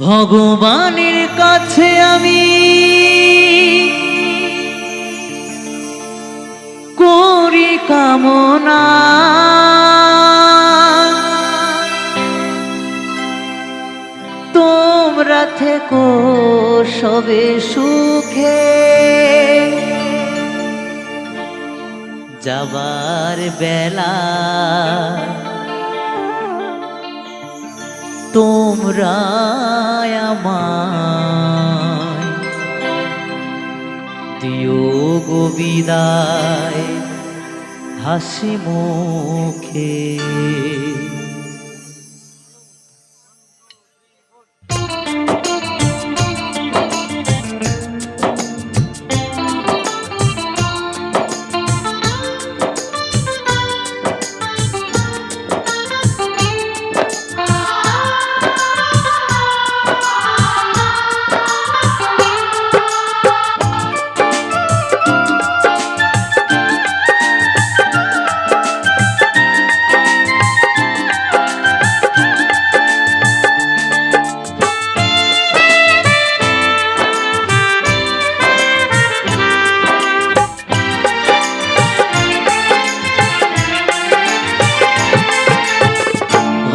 ভগবানের কাছে আমি করি কামনা। তোমরা থেকো সবে সুখে। যাবার বেলা তোমরা আমায়। দিও গো হাসি মুখে।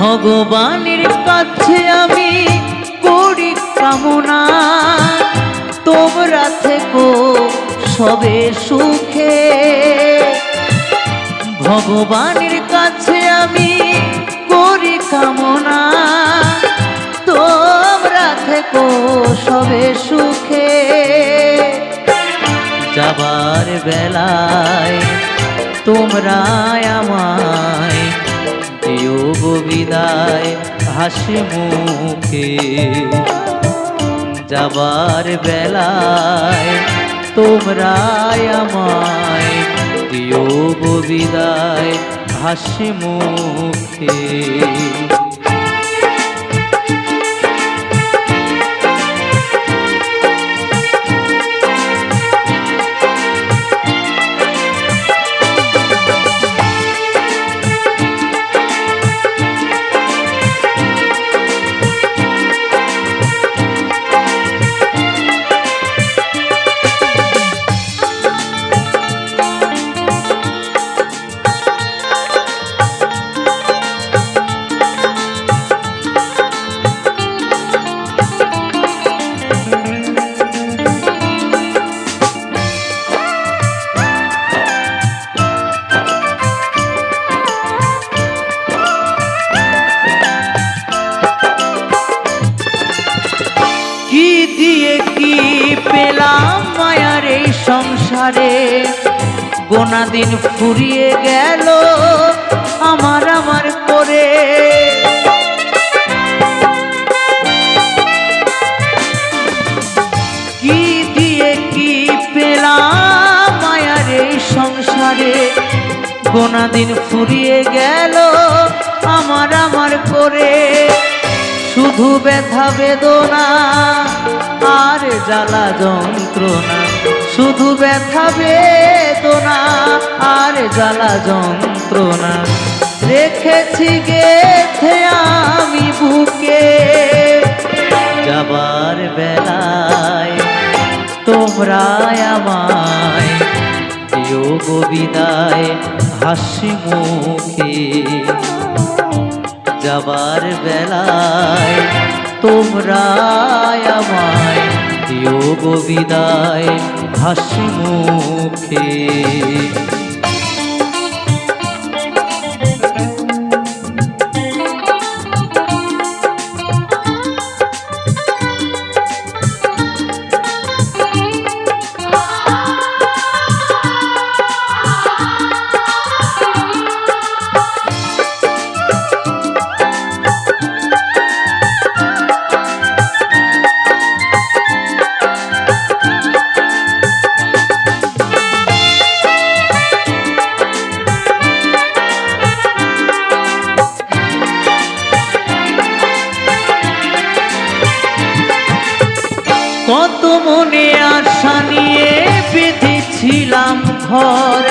ভগবানের কাছে আমি করি কামনা। তোমরা থেকো সবে সুখে। ভগবানের কাছে আমি করি কামনা। তোমরা থেকো সবে সুখে। যাবার বেলায় তোমরা আমায় হাসি মুখে। যাবার বেলায় তোমরা আমায় দিও বিদায় হাসি মুখে। সংসারে। গোনা দিন ফুরিয়ে গেল, আমার আমার করে। কি দিয়ে কি পেলাম মায়ার এই সংসারে? গোনা দিন ফুরিয়ে গেল, আমার আমার করে। শুধু ব্যথা বেদনা, আর জ্বালা যন্ত্রণা। শুধু ব্যথা বেদনা আর জ্বালা যন্ত্রণা। রেখেছি গেথে আমি বুকে। যাবার বেলায় তোমরা আমায় গো বিদায় হাসি মুখে। যাবার বেলায় তোমরা আমায় দিও গো বিদায় মুখে। মনে আশা নিয়ে বেঁধেছিলাম ঘর।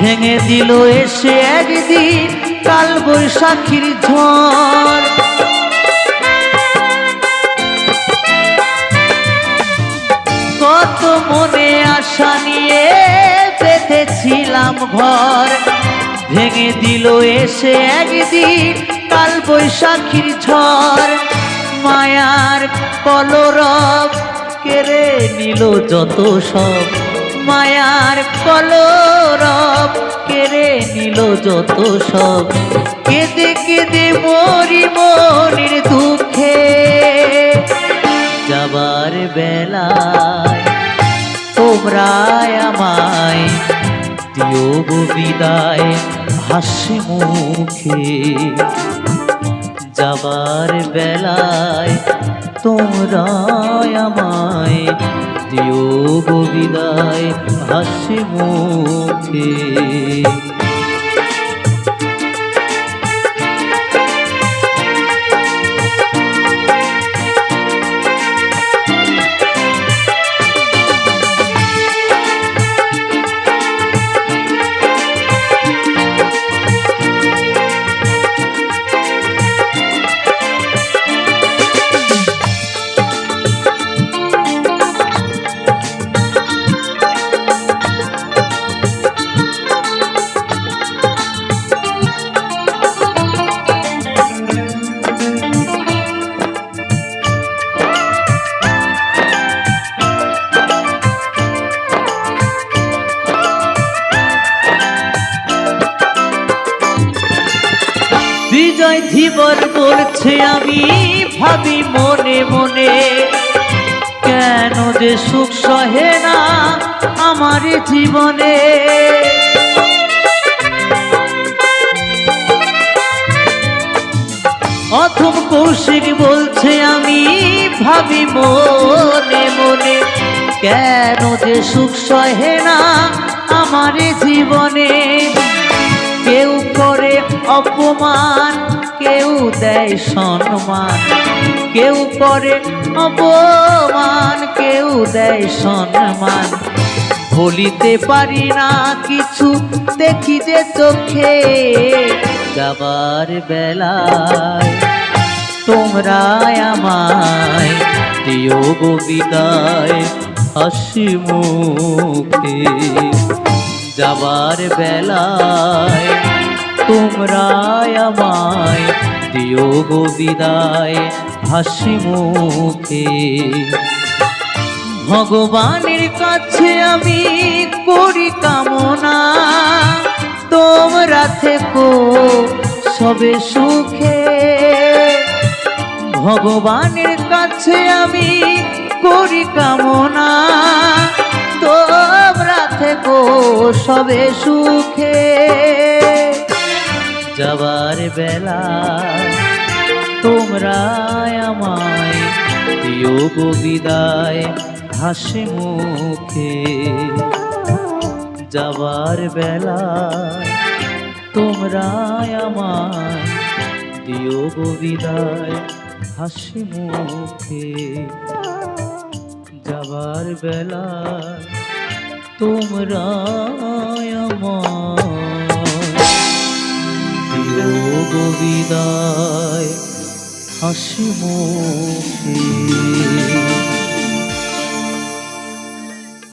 ভেঙে দিল এসে একদিন কাল বৈশাখীর ঝড়। কত মনে আশা নিয়ে পেতেছিলাম ঘর। ভেঙে দিল এসে একদিন কাল বৈশাখীর ঝড়। মায়ার কলরব কেড়ে নিল যত সব। মায়ার কলরব কেড়ে নিল যত সব। কেঁদে কেঁদে মরি মনির দুঃখে। যাবার বেলায় তোমরা আমায় দিও বিদায় হাসি মুখে। যাবার বেলায় তোমরা আমায় দিও গো বিদায় হাসি মুখে। ধীবর বলছে আমি ভাবি মনে মনে। কেন যে সুখ সহে না আমার জীবনে? অথম কৌশিক বলছে আমি ভাবি মনে মনে। কেন যে সুখ সহে না আমার জীবনে? কেউ করে অপমান কেউ দেয় সম্মান, কেউ করে অপমান, কেউ দেয় সম্মান। বলিতে পারি না কিছু, দেখি যে চোখে যাবার বেলায়। তোমরা আমায় গো বিদায়, হাসি মুখে। যাবার বেলায় তোমরা আমায় দিও গো বিদায় হাসি মুখে। ভগবানের কাছে আমি করি কামনা, তোমরা থেকো সবে সুখে। ভগবানের কাছে আমি করি কামনা, তোমরা থেকো সবে সুখে। যাবার বেলা। তোমরা আমায় বিদায় হাসি মুখে। যাবার বেলা তোমরা আমায় দিও বিদায় হাসি মুখে। যাবার বেলা তোমরা আমায় দিও গো হাসি মুখে।